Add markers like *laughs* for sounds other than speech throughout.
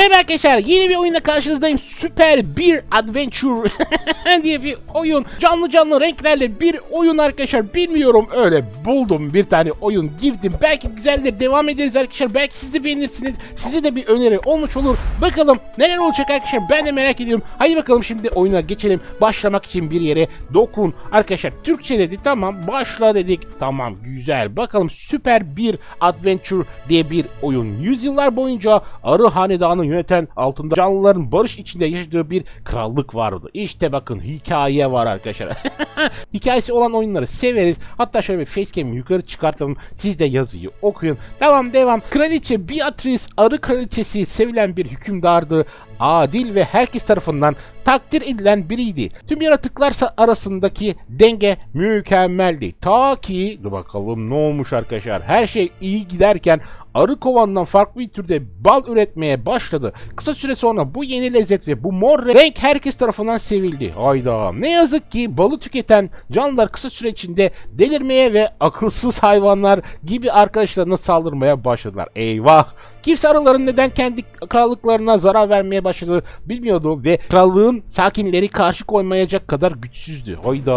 Merhaba arkadaşlar yeni bir oyunda karşınızdayım. Süper bir adventure *laughs* diye bir oyun. Canlı canlı renklerle bir oyun arkadaşlar. Bilmiyorum öyle buldum bir tane oyun girdim. Belki güzeldir devam ederiz arkadaşlar. Belki siz de beğenirsiniz. Size de bir öneri olmuş olur. Bakalım neler olacak arkadaşlar ben de merak ediyorum. Haydi bakalım şimdi oyuna geçelim. Başlamak için bir yere dokun. Arkadaşlar Türkçe dedi tamam başla dedik. Tamam güzel. Bakalım süper bir adventure diye bir oyun. Yüzyıllar boyunca Arı Hanedanı yöneten altında canlıların barış içinde yaşadığı bir krallık vardı. İşte bakın hikaye var arkadaşlar. *laughs* Hikayesi olan oyunları severiz. Hatta şöyle bir facecam'i yukarı çıkartalım. Siz de yazıyı okuyun. Devam devam. Kraliçe Beatrice Arı Kraliçesi sevilen bir hükümdardı. Adil ve herkes tarafından takdir edilen biriydi. Tüm yaratıklarsa arasındaki denge mükemmeldi. Ta ki dur bakalım ne olmuş arkadaşlar. Her şey iyi giderken arı kovandan farklı bir türde bal üretmeye başladı. Kısa süre sonra bu yeni lezzet ve bu mor renk herkes tarafından sevildi. Hayda. Ne yazık ki balı tüketen canlılar kısa süre içinde delirmeye ve akılsız hayvanlar gibi arkadaşlarına saldırmaya başladılar. Eyvah. Kimse arıların neden kendi krallıklarına zarar vermeye başladığı bilmiyordu ve krallığın sakinleri karşı koymayacak kadar güçsüzdü. Hayda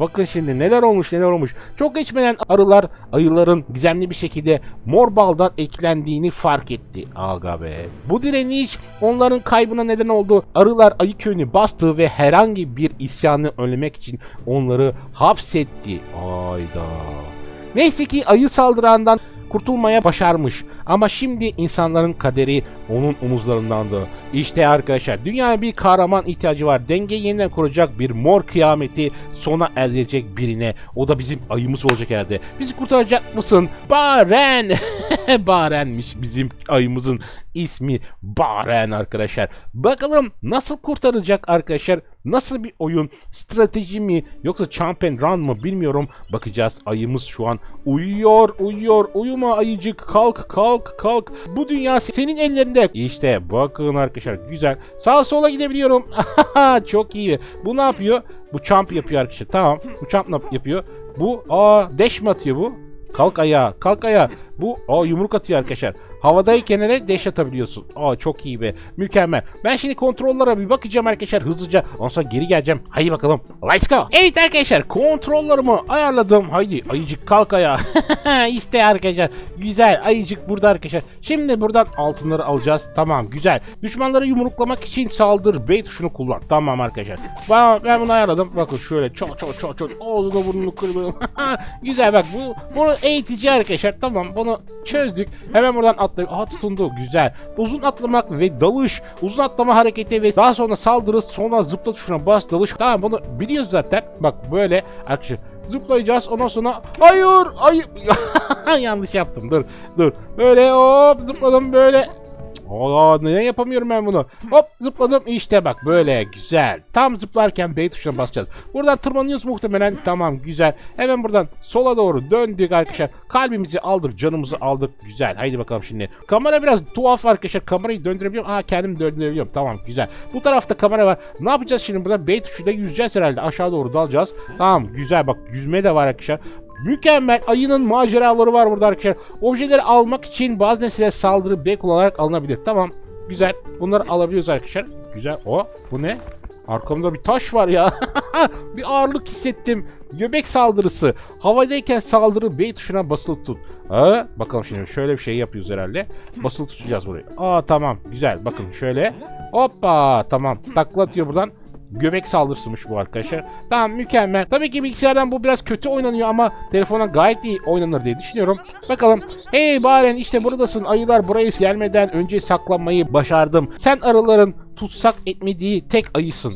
bakın şimdi neler olmuş neler olmuş. Çok geçmeden arılar ayıların gizemli bir şekilde mor baldan eklendiğini fark etti. Aga be. Bu direniş onların kaybına neden oldu. Arılar ayı köyünü bastı ve herhangi bir isyanı önlemek için onları hapsetti. Hayda. Neyse ki ayı saldırandan kurtulmaya başarmış. Ama şimdi insanların kaderi onun omuzlarındandı. İşte arkadaşlar dünyaya bir kahraman ihtiyacı var. Denge yeniden kuracak bir mor kıyameti sona erecek birine. O da bizim ayımız olacak herhalde. Bizi kurtaracak mısın? Baren. *laughs* Baren'miş bizim ayımızın ismi Baren arkadaşlar. Bakalım nasıl kurtaracak arkadaşlar? Nasıl bir oyun? Strateji mi yoksa jump and run mı bilmiyorum. Bakacağız. Ayımız şu an uyuyor, uyuyor. Uyuma ayıcık. Kalk, kalk, kalk. Bu dünya senin ellerinde. İşte bakın arkadaşlar güzel. Sağa sola gidebiliyorum. *laughs* Çok iyi. Bu ne yapıyor? Bu jump yapıyor arkadaşlar. Tamam. Bu jump ne yapıyor? Bu aa dash mi atıyor bu? Kalk ayağa, kalk ayağa. Bu aa yumruk atıyor arkadaşlar. Havadayken hele dash atabiliyorsun. Aa çok iyi be. Mükemmel. Ben şimdi kontrollere bir bakacağım arkadaşlar hızlıca. Ondan sonra geri geleceğim. Haydi bakalım. Let's go. Evet arkadaşlar kontrollerimi ayarladım. Haydi ayıcık kalk ayağa. *laughs* işte arkadaşlar. Güzel. Ayıcık burada arkadaşlar. Şimdi buradan altınları alacağız. Tamam güzel. Düşmanları yumruklamak için saldır B tuşunu kullan. Tamam arkadaşlar. Ben, ben bunu ayarladım. Bakın şöyle çok çok çok çok ağzını burnunu kırdım. *laughs* güzel bak bu bunu eğitici arkadaşlar. Tamam bunu çözdük. Hemen buradan atlayıp aha tutundu. Güzel. Uzun atlamak ve dalış. Uzun atlama hareketi ve daha sonra saldırı sonra zıpla tuşuna bas dalış. Tamam bunu biliyoruz zaten. Bak böyle arkadaşlar zıplayacağız ondan sonra hayır hayır *laughs* yanlış yaptım dur dur böyle hop zıpladım böyle Aa neden yapamıyorum ben bunu? Hop zıpladım işte bak böyle güzel. Tam zıplarken B tuşuna basacağız. Buradan tırmanıyoruz muhtemelen. Tamam güzel. Hemen buradan sola doğru döndük arkadaşlar. Kalbimizi aldık, canımızı aldık. Güzel. Haydi bakalım şimdi. Kamera biraz tuhaf arkadaşlar. Kamerayı döndürebiliyorum. Aa kendim döndürebiliyorum. Tamam güzel. Bu tarafta kamera var. Ne yapacağız şimdi burada? B tuşuyla yüzeceğiz herhalde. Aşağı doğru dalacağız. Tamam güzel bak yüzme de var arkadaşlar. Mükemmel. Ayının maceraları var burada arkadaşlar. Objeleri almak için bazı nesnelere saldırı B kullanarak alınabilir. Tamam. Güzel. Bunları alabiliyoruz arkadaşlar. Güzel. O bu ne? Arkamda bir taş var ya. *laughs* bir ağırlık hissettim. Göbek saldırısı. Havadayken saldırı B tuşuna basılı tut. Aa, bakalım şimdi şöyle bir şey yapıyoruz herhalde. Basılı tutacağız burayı. Aa tamam güzel. Bakın şöyle. Hoppa tamam. Takla atıyor buradan. Göbek saldırısıymış bu arkadaşlar. Tamam mükemmel. Tabii ki bilgisayardan bu biraz kötü oynanıyor ama telefona gayet iyi oynanır diye düşünüyorum. Bakalım. Hey Baren işte buradasın. Ayılar buraya gelmeden önce saklanmayı başardım. Sen arıların tutsak etmediği tek ayısın.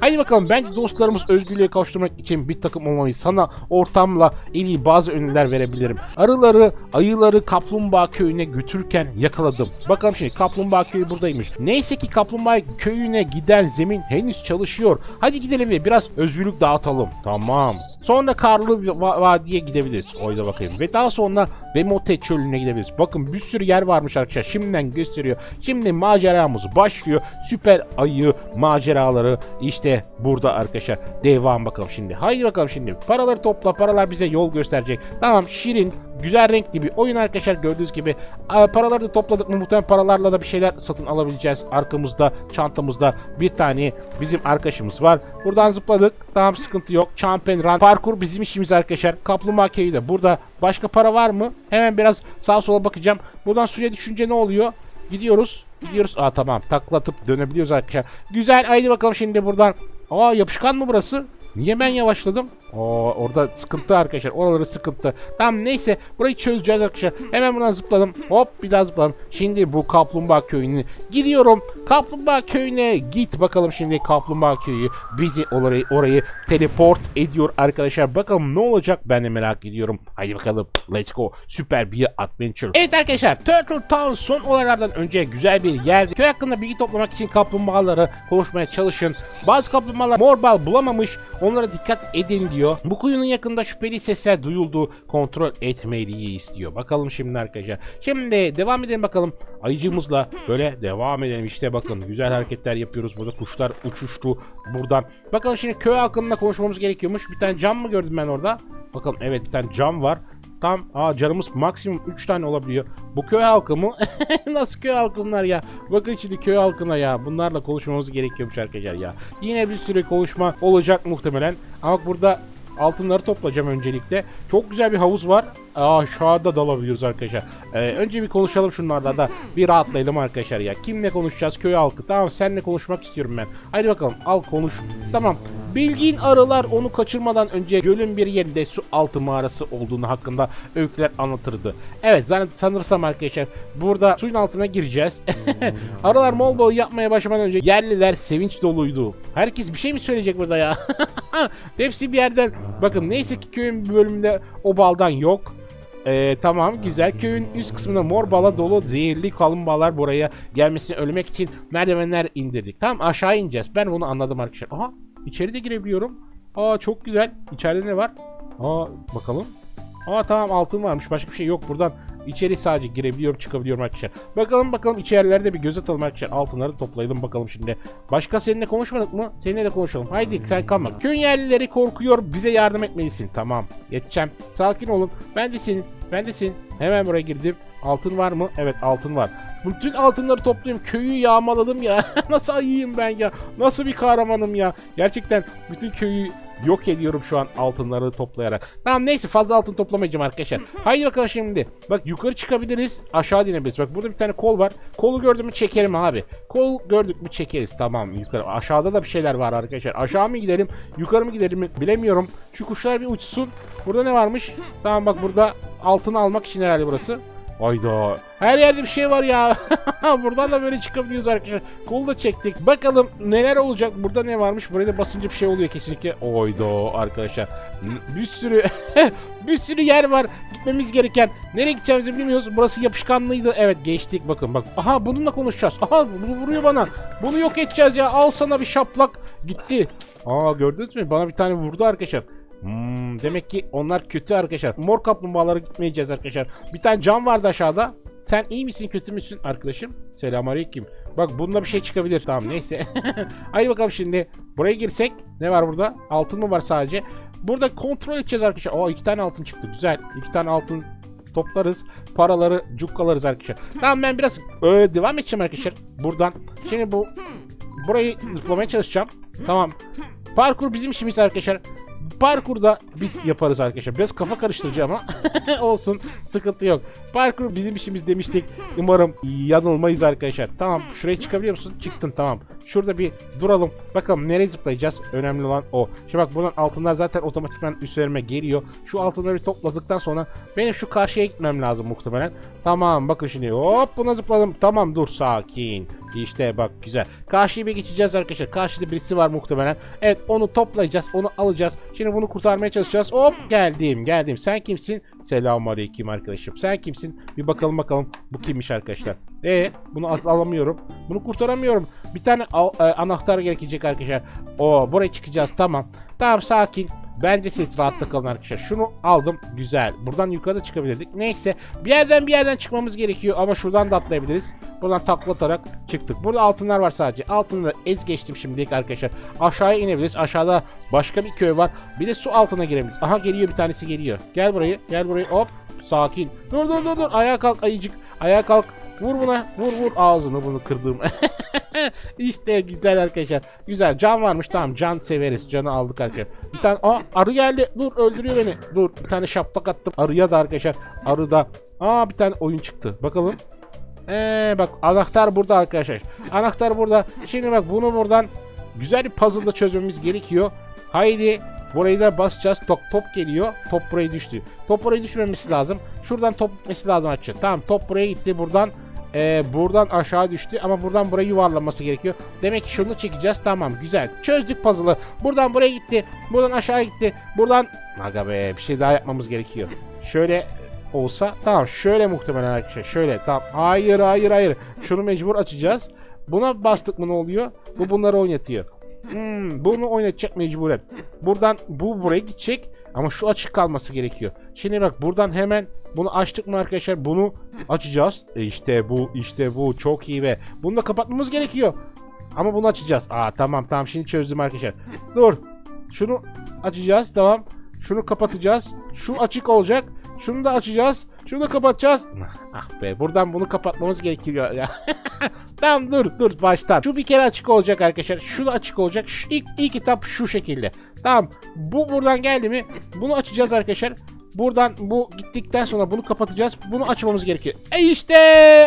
Haydi bakalım bence dostlarımız özgürlüğe kavuşturmak için bir takım olmalıyız. Sana ortamla en iyi bazı öneriler verebilirim. Arıları, ayıları Kaplumbağa köyüne götürürken yakaladım. Bakalım şimdi Kaplumbağa köyü buradaymış. Neyse ki Kaplumbağa köyüne giden zemin henüz çalışıyor. Hadi gidelim ve biraz özgürlük dağıtalım. Tamam. Sonra Karlı Va- Vadi'ye gidebiliriz. Oyda bakayım. Ve daha sonra Vemote çölüne gidebiliriz. Bakın bir sürü yer varmış arkadaşlar. Şimdiden gösteriyor. Şimdi maceramız başlıyor. Süper ayı maceraları. İşte işte burada arkadaşlar. Devam bakalım şimdi. Haydi bakalım şimdi. Paraları topla. Paralar bize yol gösterecek. Tamam şirin. Güzel renkli bir oyun arkadaşlar gördüğünüz gibi. Paraları da topladık mı muhtemelen paralarla da bir şeyler satın alabileceğiz. Arkamızda, çantamızda bir tane bizim arkadaşımız var. Buradan zıpladık. Tamam sıkıntı yok. And run. Parkur bizim işimiz arkadaşlar. Kaplumbağa köyü de burada. Başka para var mı? Hemen biraz sağa sola bakacağım. Buradan suya düşünce ne oluyor? Gidiyoruz. Gidiyoruz. Aa tamam. Taklatıp dönebiliyoruz arkadaşlar. Güzel. Haydi bakalım şimdi buradan. Aa yapışkan mı burası? Niye ben yavaşladım? Oo orada sıkıntı arkadaşlar. Oraları sıkıntı. Tamam neyse. Burayı çözeceğiz arkadaşlar. Hemen buradan zıpladım. Hop bir daha zıpladım. Şimdi bu kaplumbağa köyüne gidiyorum. Kaplumbağa köyüne git bakalım şimdi kaplumbağa köyü bizi orayı, orayı teleport ediyor arkadaşlar. Bakalım ne olacak ben de merak ediyorum. Haydi bakalım. Let's go. Süper bir adventure. Evet arkadaşlar Turtle Town son olaylardan önce güzel bir yerdi. Köy hakkında bilgi toplamak için kaplumbağaları konuşmaya çalışın. Bazı kaplumbağalar mor bal bulamamış. Onlara dikkat edin diyor. Bu kuyunun yakında şüpheli sesler duyuldu. Kontrol etmeliyiz istiyor. Bakalım şimdi arkadaşlar. Şimdi devam edelim bakalım. Ayıcımızla böyle devam edelim. İşte bakın güzel hareketler yapıyoruz. Burada kuşlar uçuştu buradan. Bakalım şimdi köy hakkında konuşmamız gerekiyormuş. Bir tane cam mı gördüm ben orada? Bakalım evet bir tane cam var. Tam aa canımız maksimum 3 tane olabiliyor. Bu köy halkı mı? *laughs* Nasıl köy halkı bunlar ya? Bakın şimdi köy halkına ya. Bunlarla konuşmamız gerekiyormuş arkadaşlar ya. Yine bir sürü konuşma olacak muhtemelen. Ama burada altınları toplayacağım öncelikle. Çok güzel bir havuz var. Aşağıda dalabiliyoruz arkadaşlar. Ee, önce bir konuşalım şunlarla da bir rahatlayalım arkadaşlar ya. Kimle konuşacağız? Köy halkı. Tamam seninle konuşmak istiyorum ben. Haydi bakalım al konuş. Tamam. Bilgin arılar onu kaçırmadan önce gölün bir yerinde su altı mağarası olduğunu hakkında öyküler anlatırdı. Evet sanırsam arkadaşlar burada suyun altına gireceğiz. *laughs* Arılar mol bol yapmaya başlamadan önce yerliler sevinç doluydu. Herkes bir şey mi söyleyecek burada ya? *laughs* Hepsi bir yerden. Bakın neyse ki köyün bir bölümünde o baldan yok. Ee, tamam güzel köyün üst kısmında mor bala dolu zehirli kalumbağalar buraya gelmesini ölmek için merdivenler indirdik. Tamam aşağı ineceğiz. Ben bunu anladım arkadaşlar. Aha içeri de girebiliyorum. Aa çok güzel. İçeride ne var? Aa bakalım. Aa tamam altın varmış. Başka bir şey yok buradan. İçeri sadece girebiliyorum çıkabiliyorum arkadaşlar. Bakalım bakalım içerilerde bir göz atalım arkadaşlar. Altınları toplayalım bakalım şimdi. Başka seninle konuşmadık mı? Seninle de konuşalım. Haydi sen kalma. Köyün yerlileri korkuyor. Bize yardım etmelisin. Tamam. Geçeceğim. Sakin olun. Ben de senin. Ben de senin. Hemen buraya girdim. Altın var mı? Evet altın var. Bütün altınları toplayayım. Köyü yağmaladım ya. *laughs* Nasıl ayıyım ben ya? Nasıl bir kahramanım ya? Gerçekten bütün köyü yok ediyorum şu an altınları toplayarak. Tamam neyse fazla altın toplamayacağım arkadaşlar. *laughs* Haydi bakalım şimdi. Bak yukarı çıkabiliriz. Aşağı dinebiliriz. Bak burada bir tane kol var. Kolu gördüm mü çekerim abi. Kol gördük mü çekeriz. Tamam yukarı. Aşağıda da bir şeyler var arkadaşlar. Aşağı mı gidelim? Yukarı mı gidelim mi? Bilemiyorum. Şu kuşlar bir uçsun. Burada ne varmış? Tamam bak burada altını almak için herhalde burası. Hayda. Her yerde bir şey var ya. *laughs* Buradan da böyle çıkabiliyoruz arkadaşlar. Kolu da çektik. Bakalım neler olacak. Burada ne varmış? Buraya da basınca bir şey oluyor kesinlikle. Oyda arkadaşlar. Bir sürü *laughs* bir sürü yer var. Gitmemiz gereken. Nereye gideceğimizi bilmiyoruz. Burası yapışkanlıydı. Evet geçtik bakın. Bak. Aha bununla konuşacağız. Aha bunu vuruyor bana. Bunu yok edeceğiz ya. Al sana bir şaplak. Gitti. Aa gördünüz mü? Bana bir tane vurdu arkadaşlar. Hmm, demek ki onlar kötü arkadaşlar. Mor kaplumbağalara gitmeyeceğiz arkadaşlar. Bir tane cam vardı aşağıda. Sen iyi misin kötü müsün arkadaşım? Selamünaleyküm. Bak bunda bir şey çıkabilir. Tamam neyse. *laughs* Haydi bakalım şimdi. Buraya girsek. Ne var burada? Altın mı var sadece? Burada kontrol edeceğiz arkadaşlar. Oo iki tane altın çıktı. Güzel. İki tane altın toplarız. Paraları cukkalarız arkadaşlar. Tamam ben biraz e, devam edeceğim arkadaşlar. Buradan. Şimdi bu burayı zıplamaya çalışacağım. Tamam. Parkur bizim işimiz arkadaşlar. Parkurda biz yaparız arkadaşlar. Biraz kafa karıştırıcı ama *laughs* olsun. Sıkıntı yok. Parkur bizim işimiz demiştik. Umarım yanılmayız arkadaşlar. Tamam. Şuraya çıkabiliyor musun? Çıktın tamam. Şurada bir duralım. Bakalım nereye zıplayacağız? Önemli olan o. Şimdi bak buradan altınlar zaten otomatikman üstlerime geliyor. Şu altınları topladıktan sonra benim şu karşıya gitmem lazım muhtemelen. Tamam bakın şimdi hop buna zıpladım. Tamam dur sakin. İşte bak güzel. Karşıya bir geçeceğiz arkadaşlar. Karşıda birisi var muhtemelen. Evet onu toplayacağız. Onu alacağız. Şimdi bunu kurtarmaya çalışacağız. Hop geldim geldim. Sen kimsin? Selamünaleyküm arkadaşım. Sen kimsin? Bir bakalım bakalım. Bu kimmiş arkadaşlar? E bunu al- alamıyorum. Bunu kurtaramıyorum. Bir tane e, anahtar gerekecek arkadaşlar. O buraya çıkacağız. Tamam. Tamam sakin. Bence siz rahatta kalın arkadaşlar. Şunu aldım. Güzel. Buradan yukarıda çıkabilirdik. Neyse. Bir yerden bir yerden çıkmamız gerekiyor. Ama şuradan da atlayabiliriz. Buradan takla atarak çıktık. Burada altınlar var sadece. Altını ez geçtim şimdilik arkadaşlar. Aşağıya inebiliriz. Aşağıda başka bir köy var. Bir de su altına girebiliriz. Aha geliyor bir tanesi geliyor. Gel burayı. Gel burayı. Hop. Sakin. Dur dur dur dur. Ayağa kalk ayıcık. Ayağa kalk. Vur buna. Vur vur ağzını bunu kırdım. *laughs* işte güzel arkadaşlar. Güzel. Can varmış tamam. Can severiz. Canı aldık arkadaşlar. Bir tane aa arı geldi. Dur öldürüyor beni. Dur bir tane şaplak attım. Arıya da arkadaşlar. Arıda. Aa bir tane oyun çıktı. Bakalım. Eee bak anahtar burada arkadaşlar. Anahtar burada. Şimdi bak bunu buradan güzel bir puzzle'da çözmemiz gerekiyor. Haydi burayı da basacağız. Top, top geliyor. Top buraya düştü. Top buraya düşmemesi lazım. Şuradan top gitmesi lazım açı. Tamam top buraya gitti. Buradan eee, buradan aşağı düştü ama buradan buraya yuvarlanması gerekiyor. Demek ki şunu çekeceğiz. Tamam güzel. Çözdük puzzle'ı. Buradan buraya gitti. Buradan aşağı gitti. Buradan Aga be bir şey daha yapmamız gerekiyor. Şöyle olsa tamam şöyle muhtemelen arkadaşlar şöyle tamam hayır hayır hayır şunu mecbur açacağız buna bastık mı ne oluyor bu bunları oynatıyor hmm, bunu oynatacak mecburen buradan bu buraya gidecek ama şu açık kalması gerekiyor. Şimdi bak buradan hemen bunu açtık mı arkadaşlar? Bunu açacağız. E işte bu işte bu. Çok iyi be. Bunu da kapatmamız gerekiyor. Ama bunu açacağız. Aa tamam tamam. Şimdi çözdüm arkadaşlar. Dur. Şunu açacağız. Tamam. Şunu kapatacağız. Şu açık olacak. Şunu da açacağız. Şunu kapatacağız. Ah be buradan bunu kapatmamız gerekiyor ya. *laughs* tamam dur dur baştan. Şu bir kere açık olacak arkadaşlar. Şu da açık olacak. Şu, ilk, ilk etap şu şekilde. Tamam. Bu buradan geldi mi? Bunu açacağız arkadaşlar. Buradan bu gittikten sonra bunu kapatacağız. Bunu açmamız gerekiyor. E işte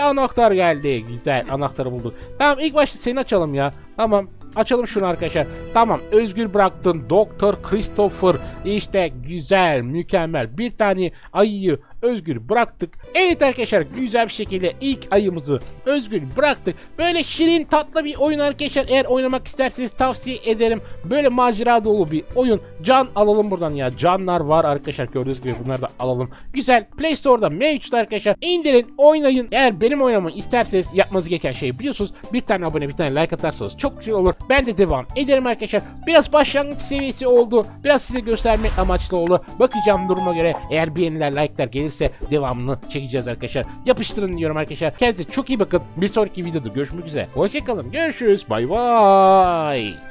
anahtar geldi. Güzel anahtarı bulduk. Tamam ilk başta seni açalım ya. Tamam açalım şunu arkadaşlar. Tamam özgür bıraktın Doktor Christopher. İşte güzel mükemmel. Bir tane ayıyı özgür bıraktık. Evet arkadaşlar güzel bir şekilde ilk ayımızı özgür bıraktık. Böyle şirin tatlı bir oyun arkadaşlar. Eğer oynamak isterseniz tavsiye ederim. Böyle macera dolu bir oyun. Can alalım buradan ya. Canlar var arkadaşlar gördüğünüz gibi bunları da alalım. Güzel Play Store'da mevcut arkadaşlar. İndirin oynayın. Eğer benim oynamamı isterseniz yapmanız gereken şeyi biliyorsunuz. Bir tane abone bir tane like atarsanız çok güzel olur. Ben de devam ederim arkadaşlar. Biraz başlangıç seviyesi oldu. Biraz size göstermek amaçlı oldu. Bakacağım duruma göre. Eğer beğeniler like'lar gelirse devamını çekeceğiz arkadaşlar. Yapıştırın diyorum arkadaşlar. Kendinize çok iyi bakın. Bir sonraki videoda görüşmek üzere. Hoşçakalın. Görüşürüz. Bay bay.